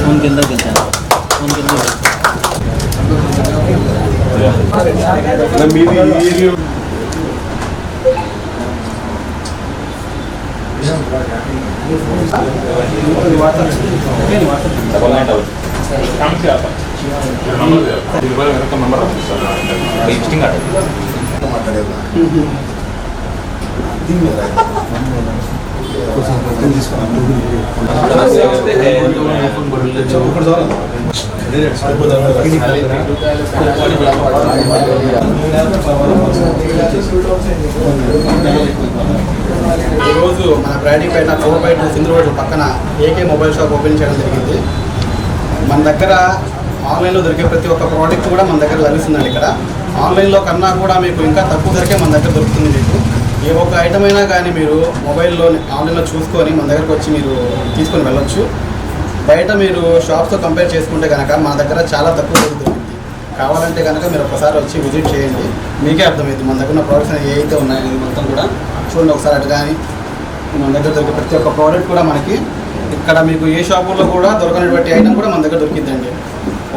Phone కింద వెళ్తాను phone కింద ఈరోజు మన Brodipet four by two Sindhu road పక్కన ఏకే మొబైల్ షాప్ ఓపెన్ చేయడం జరిగింది. మన దగ్గర ఆన్లైన్లో దొరికే ప్రతి ఒక్క ప్రోడక్ట్ కూడా మన దగ్గర లభిస్తుందండి ఇక్కడ. ఆన్లైన్లో కన్నా కూడా మీకు ఇంకా తక్కువ ధరకే మన దగ్గర దొరుకుతుంది మీకు. ఏ ఒక్క ఐటమ్ అయినా కానీ మీరు మొబైల్లో ఆన్లైన్లో చూసుకొని మన దగ్గరకు వచ్చి మీరు తీసుకొని వెళ్ళొచ్చు. బయట మీరు షాప్స్తో కంపేర్ చేసుకుంటే కనుక మన దగ్గర చాలా తక్కువ దొరుకుతుంది. కావాలంటే కనుక మీరు ఒకసారి వచ్చి విజిట్ చేయండి. మీకే అర్థమైంది మన దగ్గర ఉన్న ప్రోడక్ట్స్ ఏవైతే ఉన్నాయో ఇది మొత్తం కూడా చూడండి ఒకసారి అటు కానీ మన దగ్గర దొరికే ప్రతి ఒక్క ప్రోడక్ట్ కూడా మనకి ఇక్కడ మీకు ఏ షాపుల్లో కూడా దొరకనటువంటి ఐటమ్ కూడా మన దగ్గర దొరికిద్దండి.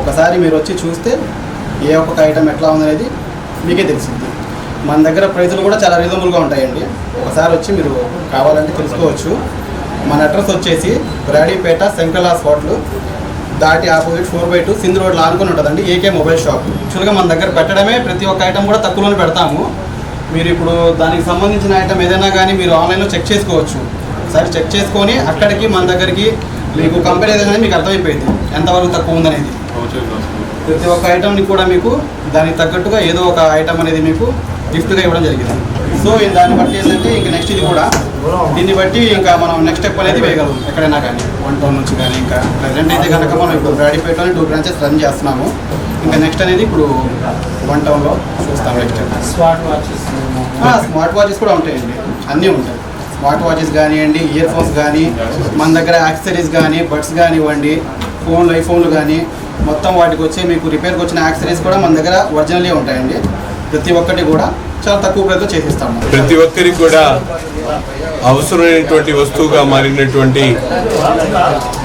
ఒకసారి మీరు వచ్చి చూస్తే ఏ ఒక్కొక్క ఐటమ్ ఎట్లా ఉందనేది మీకే తెలిసింది మన దగ్గర ప్రైజులు కూడా చాలా రీజనబుల్గా ఉంటాయండి. ఒకసారి వచ్చి మీరు కావాలంటే తెలుసుకోవచ్చు. మన అడ్రస్ వచ్చేసి బ్రాడీపేట శంకర్లాస్ హోటల్. దాటి opposite four by two Sindhu రోడ్లో ఆనుకొని ఉంటుందండి. AK mobile shop. యాక్చువల్గా మన దగ్గర పెట్టడమే ప్రతి ఒక్క ఐటమ్ కూడా తక్కువలోనే పెడతాము. మీరు ఇప్పుడు దానికి సంబంధించిన ఐటమ్ ఏదైనా కానీ మీరు ఆన్లైన్లో చెక్ చేసుకోవచ్చు. ఒకసారి చెక్ చేసుకొని అక్కడికి మన దగ్గరికి మీకు కంపెనీ ఏదైనా మీకు అర్థమైపోయింది. ఎంతవరకు తక్కువ ఉందనేది. ప్రతి ఒక్క ఐటమ్ని కూడా మీకు దానికి తగ్గట్టుగా ఏదో ఒక ఐటమ్ అనేది మీకు గిఫ్ట్గా ఇవ్వడం జరిగింది. సో దాన్ని బట్టి ఏంటంటే ఇంకా నెక్స్ట్ ఇది కూడా దీన్ని బట్టి ఇంకా మనం నెక్స్ట్ స్టెప్ అనేది వేయగలం ఎక్కడైనా కానీ. వన్ టౌన్ నుంచి కానీ ఇంకా ప్రజెంట్ అయితే కనుక మనం ఇప్పుడు బ్రాడీపేటలోనే టూ బ్రాంచెస్ రన్ చేస్తున్నాము. ఇంకా నెక్స్ట్ అనేది ఇప్పుడు వన్ టౌన్లో చూస్తాం next smart watches smart watches కూడా ఉంటాయండి. అన్నీ ఉంటాయి. స్మార్ట్ వాచెస్ కానివ్వండి ఇయర్ ఫోన్స్ కానీ మన దగ్గర యాక్సెసరీస్ కానీ బడ్స్ కానివ్వండి ఫోన్లు ఐఫోన్లు కానీ మొత్తం వాటికి వచ్చే మీకు రిపేర్కి వచ్చిన యాక్సెసరీస్ కూడా మన దగ్గర ఒరిజినలే ఉంటాయండి. ప్రతి ఒక్కటి కూడా చాలా తక్కువ ప్రైస్లో చేసిస్తాము. ప్రతి ఒక్కరికి కూడా అవసరమైనటువంటి వస్తువుగా మారినటువంటి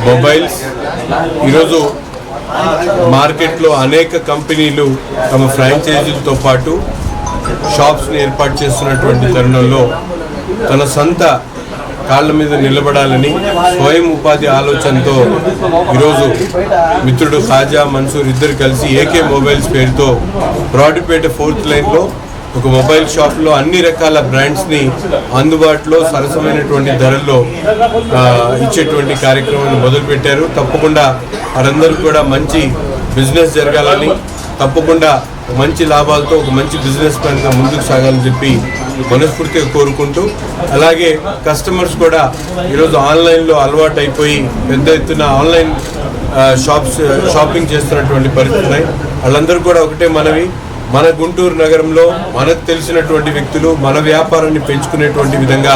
మొబైల్స్. ఈరోజు మార్కెట్లో అనేక కంపెనీలు తమ ఫ్రాంచైజీలతో పాటు షాప్స్ని ఏర్పాటు చేస్తున్నటువంటి తరుణంలో తన సొంత కాళ్ళ మీద నిలబడాలని స్వయం ఉపాధి ఆలోచనతో ఈరోజు మిత్రుడు ఖాజా మన్సూర్ ఇద్దరు కలిసి ఏకే మొబైల్స్ పేరుతో బ్రాడ్పేట ఫోర్త్ లైన్లో ఒక మొబైల్ షాప్లో అన్ని రకాల బ్రాండ్స్ని అందుబాటులో సరసమైనటువంటి ధరల్లో ఇచ్చేటువంటి కార్యక్రమాన్ని మొదలుపెట్టారు. తప్పకుండా వారందరూ కూడా మంచి బిజినెస్ జరగాలని తప్పకుండా మంచి లాభాలతో ఒక మంచి బిజినెస్ ప్లాన్గా ముందుకు సాగాలని చెప్పి మనస్ఫూర్తిగా కోరుకుంటూ అలాగే కస్టమర్స్ కూడా ఈరోజు ఆన్లైన్లో అలవాటు అయిపోయి పెద్ద ఎత్తున ఆన్లైన్ షాప్స్ షాపింగ్ చేస్తున్నటువంటి పరిస్థితి ఉన్నాయి. వాళ్ళందరూ కూడా ఒకటే మనవి మన గుంటూరు నగరంలో మనకు తెలిసినటువంటి వ్యక్తులు మన వ్యాపారాన్ని పెంచుకునేటువంటి విధంగా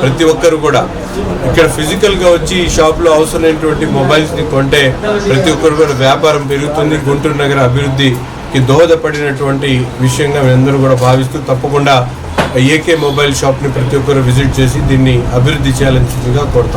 ప్రతి ఒక్కరు కూడా ఇక్కడ ఫిజికల్గా వచ్చి ఈ షాప్లో అవసరమైనటువంటి మొబైల్స్ని కొంటే ప్రతి ఒక్కరు కూడా వ్యాపారం పెరుగుతుంది గుంటూరు నగర అభివృద్ధి కి దోహదపడినటువంటి విషయంగా మేమందరూ కూడా భావిస్తూ తప్పకుండా ఏకే మొబైల్ షాప్ని ప్రతి ఒక్కరు విజిట్ చేసి దీన్ని అభివృద్ధి చేయాలని కోరుతాం.